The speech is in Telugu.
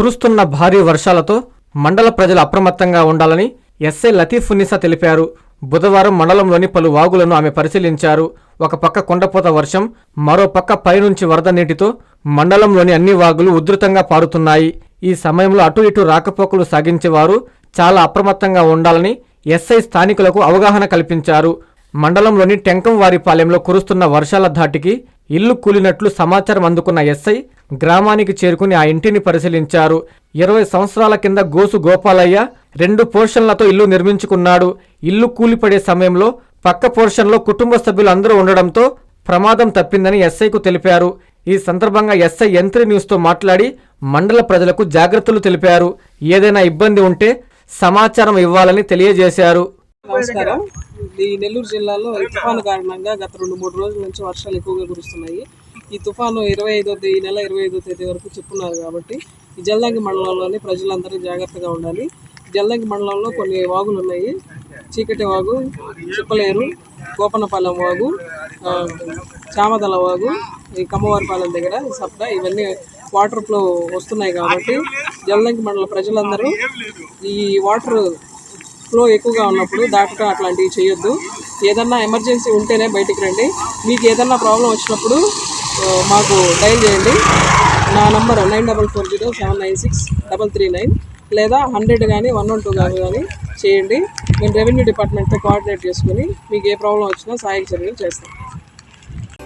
కురుస్తున్న భారీ వర్షాలతో మండల ప్రజలు అప్రమత్తంగా ఉండాలని ఎస్ఐ లతీఫ్ ఉన్నిసా తెలిపారు. బుధవారం మండలంలోని పలు వాగులను ఆమె పరిశీలించారు. ఒక పక్క కొండపోత వర్షం మరో పక్క పైనుంచి వరద నీటితో మండలంలోని అన్ని వాగులు ఉధృతంగా పారుతున్నాయి. ఈ సమయంలో అటు ఇటు రాకపోకలు సాగించేవారు చాలా అప్రమత్తంగా ఉండాలని ఎస్ఐ స్థానికులకు అవగాహన కల్పించారు. మండలంలోని టెంకంవారిపాలెంలో కురుస్తున్న వర్షాల ధాటికి ఇల్లు కూలినట్లు సమాచారం అందుకున్న ఎస్ఐ గ్రామానికి చేరుకుని ఆ ఇంటిని పరిశీలించారు. ఇరవై సంవత్సరాల కింద గోసు గోపాలయ్య రెండు పోర్షన్లతో ఇల్లు నిర్మించుకున్నాడు. ఇల్లు కూలిపడే సమయంలో పక్క పోర్షన్లో కుటుంబ సభ్యులు అందరూ ఉండడంతో ప్రమాదం తప్పిందని ఎస్ఐకు తెలిపారు. ఈ సందర్భంగా ఎస్ఐ యంత్రి న్యూస్తో మాట్లాడి మండల ప్రజలకు జాగ్రత్తలు తెలిపారు. ఏదైనా ఇబ్బంది ఉంటే సమాచారం ఇవ్వాలని తెలియజేశారు. నమస్కారం. ఈ నెల్లూరు జిల్లాలో ఈ తుఫాను కారణంగా గత రెండు మూడు రోజుల నుంచి వర్షాలు ఎక్కువగా కురుస్తున్నాయి. ఈ తుఫాను ఇరవై ఐదో ఈ నెల ఇరవై ఐదో తేదీ వరకు చెప్పున్నారు కాబట్టి ఈ జల్దంగి మండలంలోని ప్రజలందరూ జాగ్రత్తగా ఉండాలి. జల్దంగి మండలంలో కొన్ని వాగులు ఉన్నాయి. చీకటి వాగు చిప్పలేరు గోపనపాలెం వాగు చామదల వాగు ఈ కమ్మవారిపాలెం దగ్గర సప్ట ఇవన్నీ వాటర్ ఫ్లో వస్తున్నాయి కాబట్టి జల్దంకి మండల ప్రజలందరూ ఈ వాటర్ ఫ్లో ఎక్కువగా ఉన్నప్పుడు దాటడం అట్లాంటివి చేయొద్దు. ఏదన్నా ఎమర్జెన్సీ ఉంటేనే బయటికి రండి. మీకు ఏదన్నా ప్రాబ్లం వచ్చినప్పుడు మాకు డైల్ చేయండి. నా number nine double four zero seven nine six double three nine లేదా హండ్రెడ్ కానీ వన్ వన్ టూ కానీ చేయండి. మేము రెవెన్యూ డిపార్ట్మెంట్తో కోఆర్డినేట్ చేసుకుని మీకు ఏ ప్రాబ్లం వచ్చినా సహాయక చర్యలు చేస్తాం.